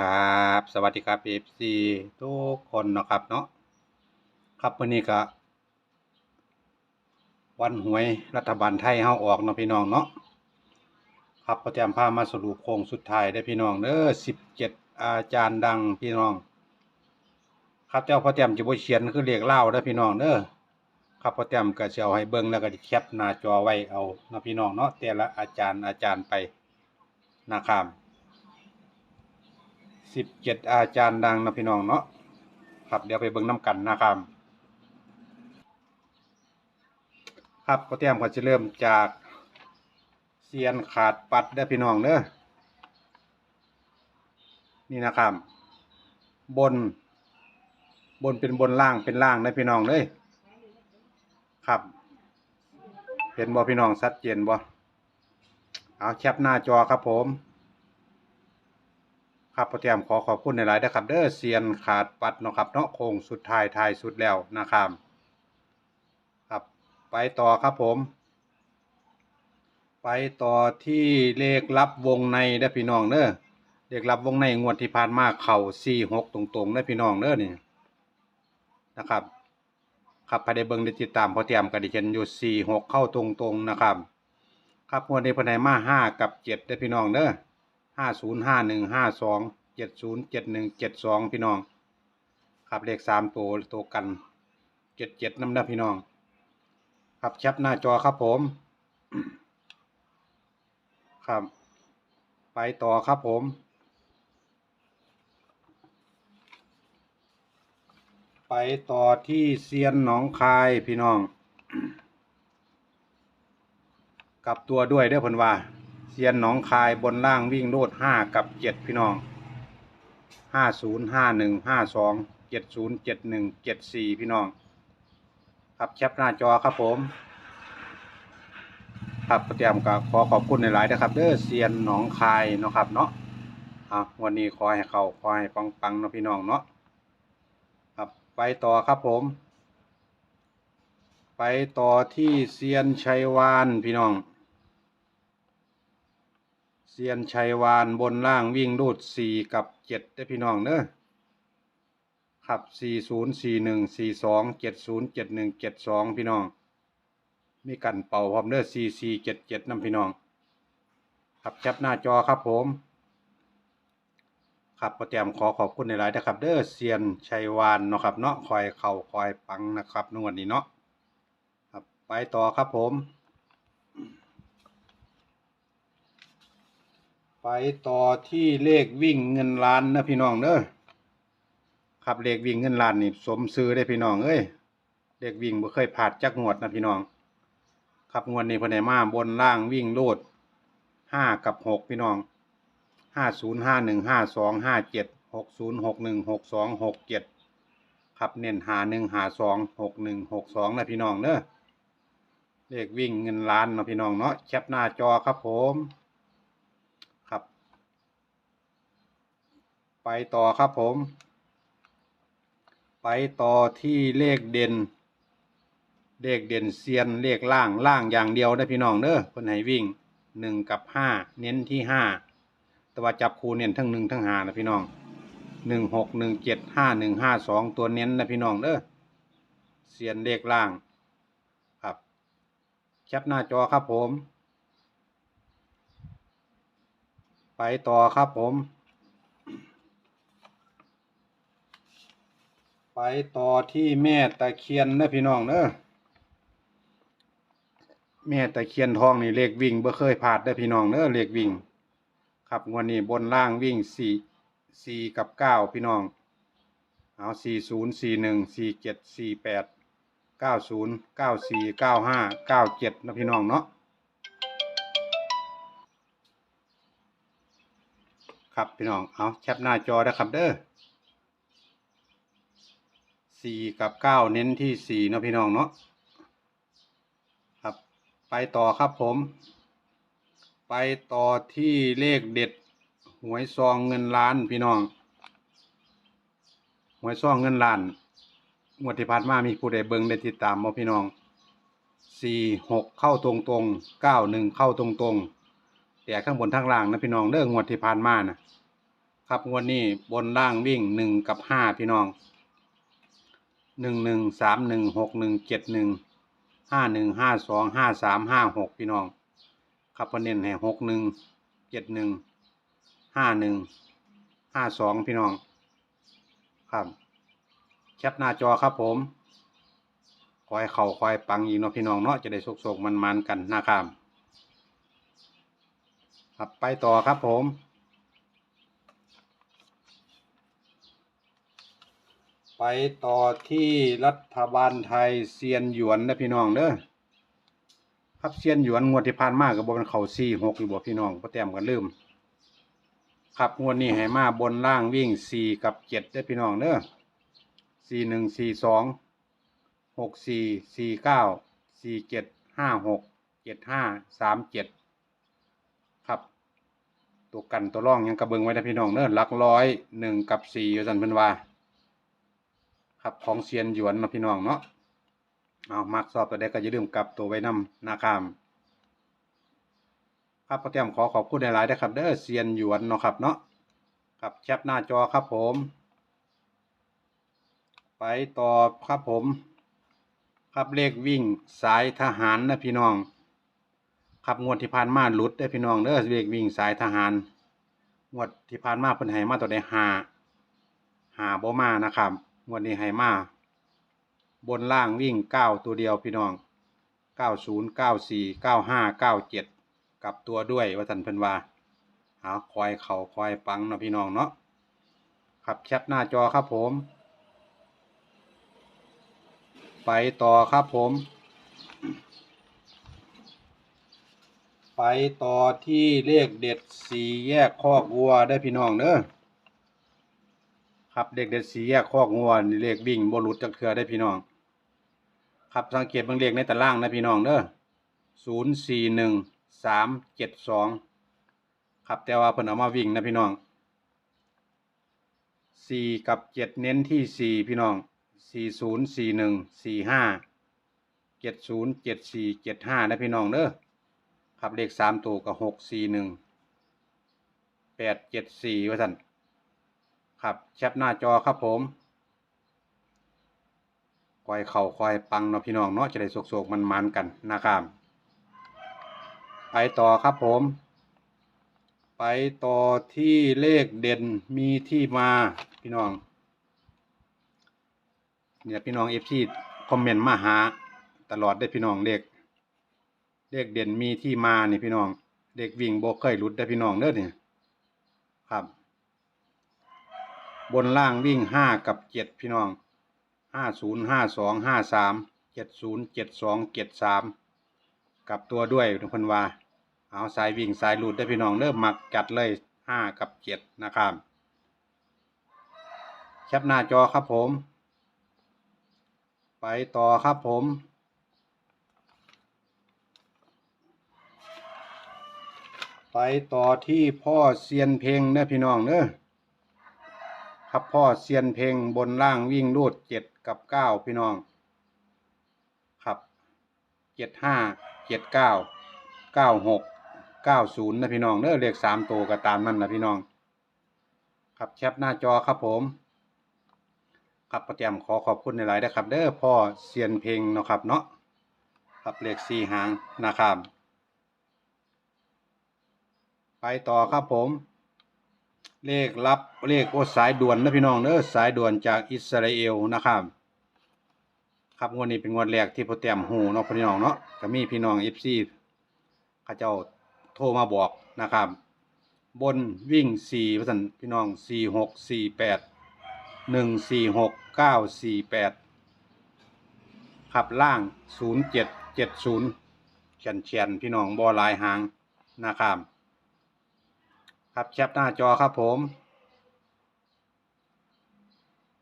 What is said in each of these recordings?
ครับสวัสดีครับเอฟซีทุกคนนะครับเนาะครับวันนี้ก็วันหวยรัฐบาลไทยเฮาออกเนาะพี่น้องเนาะครับประจำพามาสรุปโค้งสุดท้ายได้พี่น้องเด้อ17อาจารย์ดังพี่น้อง ครับเจ้าพ่อแต้มจะบ่เขียนคือเรียกเล่าเด้พี่น้องเด้อครับพ่อแต้มก็สิเอาให้เบิ่งแล้วก็แคปหน้าจอไว้เอานะพี่น้องเนาะแต่ละอาจารย์อาจารย์ไปนะครับ 17อาจารย์ดังนะพี่น้องเนาะครับเดี๋ยวไปเบิ่งนํกันนะครับครับพ่อแต้มก็จะเริ่มจากเซียนขาดปัดเด้พี่น้องเด้อนี่นะครับ บน บนเป็นบนล่างเป็นล่างได้พี่น้องเลยครับ เห็นบ่พี่น้องชัดเจนบ่เอาแคปหน้าจอครับผม ครับพ่อแต้มขอขอบคุณในหลายนะครับ เด้อเซียนขาดปัดเนาะครับเนาะโค้งสุดท้ายท้ายสุดแล้วนะครับครับ ไปต่อครับผม ไปต่อที่เลขลับวงในเด้อพี่น้องเด้อเลขลับวงในงวดที่ผ่านมาเข่าสี่หกตรงๆเด้อพี่น้องเด้อนี่นะครับครับภายในเบิงได้ติดตามพอเตรียมกันดิเห็นอยู่สี่หกเข้าตรงๆนะครับ ครับงวดในภายในมาห้ากับเจ็ดเด้อพี่น้องเด้อ ห้าศูนย์ห้าหนึ่งห้าสองเจ็ดศูนย์เจ็ดหนึ่งเจ็ดสองพี่น้องครับเลขสามตัวตัวกันเจ็ดเจ็ดน้ำเด้อพี่น้อง ครับแคปหน้าจอครับผม ครับ ไปต่อครับผมไปต่อที่เซียนหนองคายพี่น้อง กลับตัวด้วยเด้อพนว่า เซียนหนองคายบนล่างวิ่งโลดห้ากับเจ็ดพี่น้องห้าศูนย์ห้าหนึ่งห้าสองเจ็ดศูนย์เจ็ดหนึ่งเจ็ดสี่พี่น้อง ครับแคปหน้าจอครับผม ครับประเตรียมก็ขอขอบคุณในหลายนะครับเด้อเซียนหนองคายเนาะครับเนาะอะวันนี้ขอให้เขาขอให้ปังๆเนาะพี่น้องเนาะครับไปต่อครับผม ไปต่อที่เซียนชัยวานพี่น้อง เซียนชัยวานบนล่างวิ่งรูดสี่กับเจ็ดได้พี่น้องเด้อครับสี่ศูนย์สี่หนึ่งสี่สองเจ็ดศูนย์เจ็ดหนึ่งเจ็ดสองพี่น้อง มีกันเป่าพร้อมเด้อ CC เจ็ดเจ็ดน้ำพี่น้อง ครับแคปหน้าจอครับผมครับประแจมขอขอบคุณในหลายนะครับ เด้อเซียนชัยวานเนาะครับเนาะคอยเข่าคอยปังนะครับนวันนี้เนาะครับไปต่อครับผม ไปต่อที่เลขวิ่งเงินล้านนะพี่น้องเด้อครับเลขวิ่งเงินล้านนี่สมซื้อได้พี่น้องเอ้ยเลขวิ่งบ่เคยผ่านจักงวดนะพี่น้อง ครับงวดนี้พนได้มาบนล่างวิ่งโลดห้ากับหกพี่น้องห้าศูนย์ห้าหนึ่งห้าสองห้าเจ็ดหกศูนย์หกหนึ่งหกสองหกเจ็ดครับเน้นหาหนึ่งหาสองหกหนึ่งหกสองนะพี่น้องเนอะเลขวิ่งเงินล้านนะพี่น้องเนาะแคปหน้าจอครับผมครับ ไปต่อครับผม ไปต่อที่เลขเด่น เลขเด่นเซียนเลขล่างล่างอย่างเดียวได้พี่น้องเด้อคนให้วิ่งหนึ่งกับห้าเน้นที่ห้าแต่ว่าจับคูเน้นทั้งหนึ่งทั้งห้านะพี่น้องหนึ่งหกหนึ่งเจ็ดห้าหนึ่งห้าสองตัวเน้นนะพี่น้องเด้อเซียนเลขล่างครับแคปหน้าจอครับผม ไปต่อครับผม ไปต่อที่แม่ตะเคียนนะพี่น้องเด้อแม่ตะเคียนทองนี่เลขวิ่งบ่เคยพลาดได้พี่น้องเด้อเลขวิ่ง ครับงวดนี้บนล่างวิ่งสี่สี่กับเก้าพี่น้องเอาสี่ศูนย์สี่หนึ่งสี่เจ็ดสี่แปดเก้าศูนย์เก้าสี่เก้าห้าเก้าเจ็ดนะพี่น้องเนาะครับพี่น้องเอาแคปหน้าจอนะครับเด้อ สี่กับเก้าเน้นที่สี่เนาะพี่น้องเนาะครับ ไปต่อครับผม ไปต่อที่เลขเด็ด หวยซองเงินล้านพี่น้อง หวยซองเงินล้านงวดที่ผ่านมามีผู้ใดเบิ่งได้ติดตามบ่พี่น้องสี่หกเข้าตรงตรงเก้าหนึ่งเข้าตรงตรงแต่ข้างบนทางล่างนะพี่น้องเด้องวดที่ผ่านมานะครับงวดนี้บนล่างวิ่งหนึ่งกับห้าพี่น้อง หนึ่งหนึ่งสามหนึ่งหกหนึ่งเจ็ดหนึ่งห้าหนึ่งห้าสองห้าสามห้าหกพี่น้องครับประเด็นให้หกหนึ่งเจ็ดหนึ่งห้าหนึ่งห้าสองพี่น้อง ครับแคปหน้าจอครับผมคอยเข่าคอยปังอีกเนาะพี่น้องเนาะจะได้สุกๆมันๆกันนะครับครับไปต่อครับผม ไปต่อที่รัฐบาลไทยเซียนหยวนนะพี่น้องเด้อครับเซียนหยวนงวดที่ผ่านมากับบนเขาสี่หกอยู่บ่พี่น้องก็แต้มกันลืมครับงวดนี้ให้มาบนล่างวิ่งสี่กับเจ็ดได้พี่น้องเด้อสี่หนึ่งสี่สองหกสี่สี่เก้าสี่เจ็ดห้าหกเจ็ดห้าสามเจ็ดครับ ตัวกันตัวร่องยังกระเบิงไว้นะพี่น้องเด้อหลักร้อยหนึ่งกับสี่อยู่สันเพิ่นว่า ครับของเซียนหยวนนะพี่น้องเนาะเอามักสอบตัวใดก็อย่าลืมกลับตัวไว้นำนะครับครับพ่อเตรียมขอขอบคุณหลายๆนะครับเด้อเซียนหยวนเนาะครับเนาะครับแคปหน้าจอครับผม ไปต่อครับผม ครับเลขวิ่งสายทหารนะพี่น้องครับงวดที่ผ่านมาหลุดได้พี่น้องเด้อเลขวิ่งสายทหารงวดที่ผ่านมาเพิ่นให้มาตัวใดหาหาบ่มานะครับ งวดนี้ให้มา บนล่างวิ่งเก้าตัวเดียวพี่น้องเก้าศูนย์เก้าสี่เก้าห้าเก้าเจ็ดกลับตัวด้วยว่าสันเพิ่นว่าหาคอยเข่าคอยปังเนาะพี่น้องเนาะครับแคปหน้าจอครับผม ไปต่อครับผม ไปต่อที่เลขเด็ดสี่แยกคอกวัวได้พี่น้องเด้อ ครับเด็กเด็ดสีแยกคอกงวนเลขบิ่งบรุษจักเทือได้พี่น้อง ครับสังเกตบางเลขในตารางนะพี่น้องเด้อศูนย์สี่หนึ่งสามเจ็ดสองครับแต่ว่าเพิ่นเอามาวิ่งนะพี่น้องสี่กับเจ็ดเน้นที่สี่พี่น้องสี่ศูนย์สี่หนึ่งสี่ห้าเจ็ดศูนย์เจ็ดสี่เจ็ดห้านะพี่น้องเด้อครับเลขสามตัวกับหกสี่หนึ่งแปดเจ็ดสี่ว่าสั่น ครับแคปหน้าจอครับผมคอยเข่าคอยปังเนาะพี่น้องเนาะจะได้โศกๆมันๆกันนะครับไปต่อครับผม ไปต่อที่เลขเด่นมีที่มาพี่น้องเนี่ยพี่น้องเอฟซีคอมเมนต์มาหาตลอดได้พี่น้องเลขเลขเด่นมีที่มานี่พี่น้องเลขวิ่งโบเคยหลุดได้พี่น้องเด้อเนี่ยครับ บนล่างวิ่งห้ากับเจ็ดพี่น้องห้าศูนย์ห้าสองห้าสามเจ็ดศูนย์เจ็ดสองเจ็ดสามกลับตัวด้วยทุกคนว่า เอาสายวิ่งสายหลุดได้พี่น้องเริ่มมักจัดเลยห้ากับเจ็ดนะครับแคปหน้าจอครับผม ไปต่อครับผมไปต่อที่พ่อเซียนเพลงเด้อพี่น้องเด้อ ครับพ่อเซียนเพลงบนล่างวิ่งรูดเจ็ดกับเก้าพี่น้อง ครับเจ็ดห้าเจ็ดเก้าเก้าหกเก้าศูนย์นะพี่น้องเด้อเลขสามตัวก็ตามนั่นนะพี่น้อง ครับแคปหน้าจอครับผม ครับประเตรียมขอขอบคุณในหลายนะครับ เด้อพ่อเซียนเพลงเนาะครับเนาะครับเลขสี่หางนะครับไปต่อครับผม เลขลับเลขโอสายด่วนนะพี่น้องเนอะสายด่วนจากอิสราเอลนะครับ ครับงวดนี้เป็นงวดแรกที่พอเตรียมหูเนาะพี่น้องเนาะก็มีพี่น้องเอฟซีเขาเจ้าโทรมาบอกนะครับ บนวิ่งสี่พันพี่น้องสี่หกสี่แปดหนึ่งสี่หกเก้าสี่แปดขับล่างศูนย์เจ็ดเจ็ดศูนย์เฉียนเฉียนพี่น้องบอลายหางนะครับ ครับแคปหน้าจอครับผม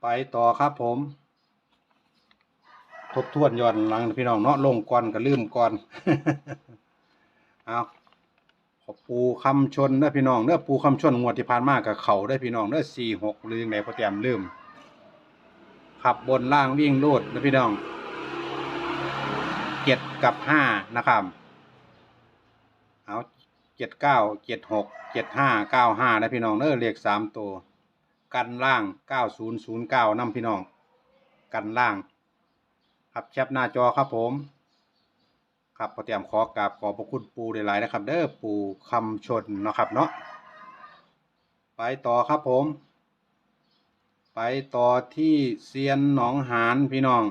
ไปต่อครับผม ทบทวนย้อนหลังพี่น้องเนาะลงก่อนก็ลืมก่อนเอาขอปูคำชนเด้อพี่น้องเด้อปูคำชนงวดที่ผ่านมากับเขาได้พี่น้องเด้อสี่หกหรือยังไงพอแต้มลืมขับบนล่างวิ่งลูดนะพี่น้องเจ็ดกับห้านะครับ เอา เจ็ดเก้าเจ็ดหกเจ็ดห้าเก้าห้านะพี่น้องเด้อเลขสามตัว กันล่างเก้าศูนย์ศูนย์เก้านำพี่น้อง กันล่าง ครับแคปหน้าจอครับผม ครับพอเตรียมขอกราบขอบพระคุณปูหลายๆนะครับ เด้อปูคำชนนะครับเนาะไปต่อครับผม ไปต่อที่เซียนหนองหานพี่น้อง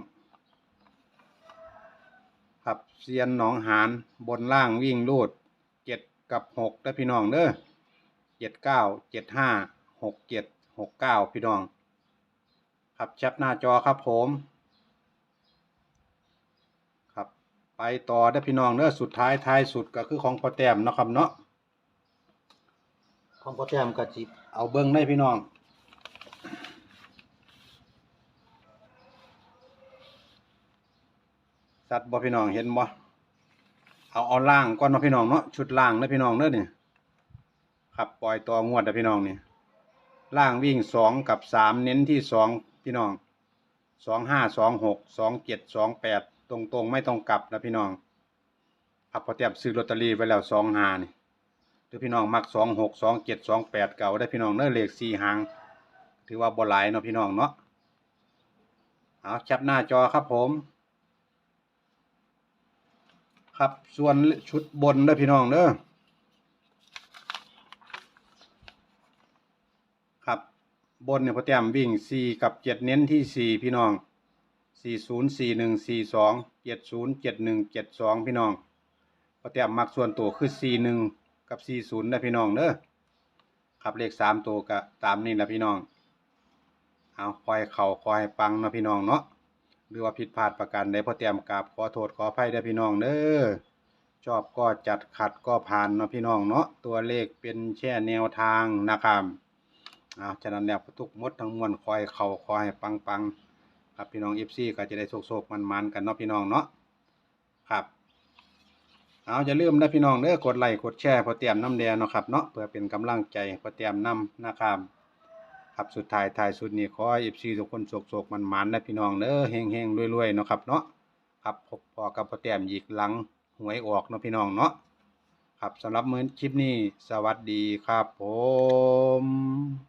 ครับเซียนหนองหานบนล่างวิ่งลูด กับหกได้พี่น้องเด้อเจ็ดเก้าเจ็ดห้าหกเจ็ดหกเก้าพี่น้อง ครับแคปหน้าจอครับผม ครับไปต่อได้พี่น้องเด้อสุดท้ายท้ายสุดก็คือของพอแต้มเนาะครับเนาะของพอแต้มก็จิเอาเบิ้งได้พี่น้องสัตว์บ่พี่น้องเห็นบ่ เอาเอาล่างก่อนเนาะพี่น้องเนาะชุดล่างเด้อพี่น้องเด้อนี่ครับปล่อยตัวงวดเด้อพี่น้องนี่ล่างวิ่งสองกับสามเน้นที่สองพี่น้องสองห้าสองหกสองเจ็ดสองแปดตรงตรงไม่ต้องกลับนะพี่น้องครับพอเตรียมซื้อลอตเตอรี่ไว้แล้วสองหานี่หรือพี่น้องมักสองหกสองเจ็ดสองแปดเก่าได้พี่น้องเด้อเลขสี่หาง ถือว่าบ่หลายเนาะพี่น้องเนาะเอาแคปหน้าจอครับผม ครับ ส่วนชุดบนเด้พี่น้องเด้อครับบนเนี่ยพอแต้มวิ่งสี่กับเจ็ดเน้นที่สี่พี่น้องสี่ศูนย์สี่หนึ่งสี่สองเจ็ดศูนย์เจ็ดหนึ่งเจ็ดสองพี่น้องพอแต้มมักส่วนตัวคือสี่หนึ่งกับสี่ศูนย์นะพี่น้องเด้อครับเลขสามตัวก็ตามนี่แหละพี่น้องเอาคอยเข่าคอยปังนะพี่น้องเนาะ หรือว่าผิดพลาดประการใดพอเตรียมกราบขอโทษขออภัยเด้อพี่น้องเด้อชอบก็จัดขัดก็ผ่านเนาะพี่น้องเนาะตัวเลขเป็นแค่แนวทางนะครับเอาฉะนั้นแล้วทุกมดทั้งมวลคอยเข่าคอยปังปังๆครับพี่น้องเอฟซีก็จะได้โชคๆมันๆกันเนาะพี่น้องเนาะครับเอาอย่าลืมนะพี่น้องเด้อกดไลค์กดแชร์พอเตรียมน้ำแดงเนาะครับเนาะเพื่อเป็นกำลังใจพอเตรียมน้ำนะครับ ครับสุดท้ายท้ายสุดนี้ขอเอฟซีทุกคนโศกๆมันมันนะพี่น้องเด้อเฮงๆรวยๆเนาะครับเนาะครับพบพอกับพ่อแต้มหยิกหลังหวยออกเนาะพี่น้องเนาะครับสำหรับมื้อคลิปนี้สวัสดีครับผม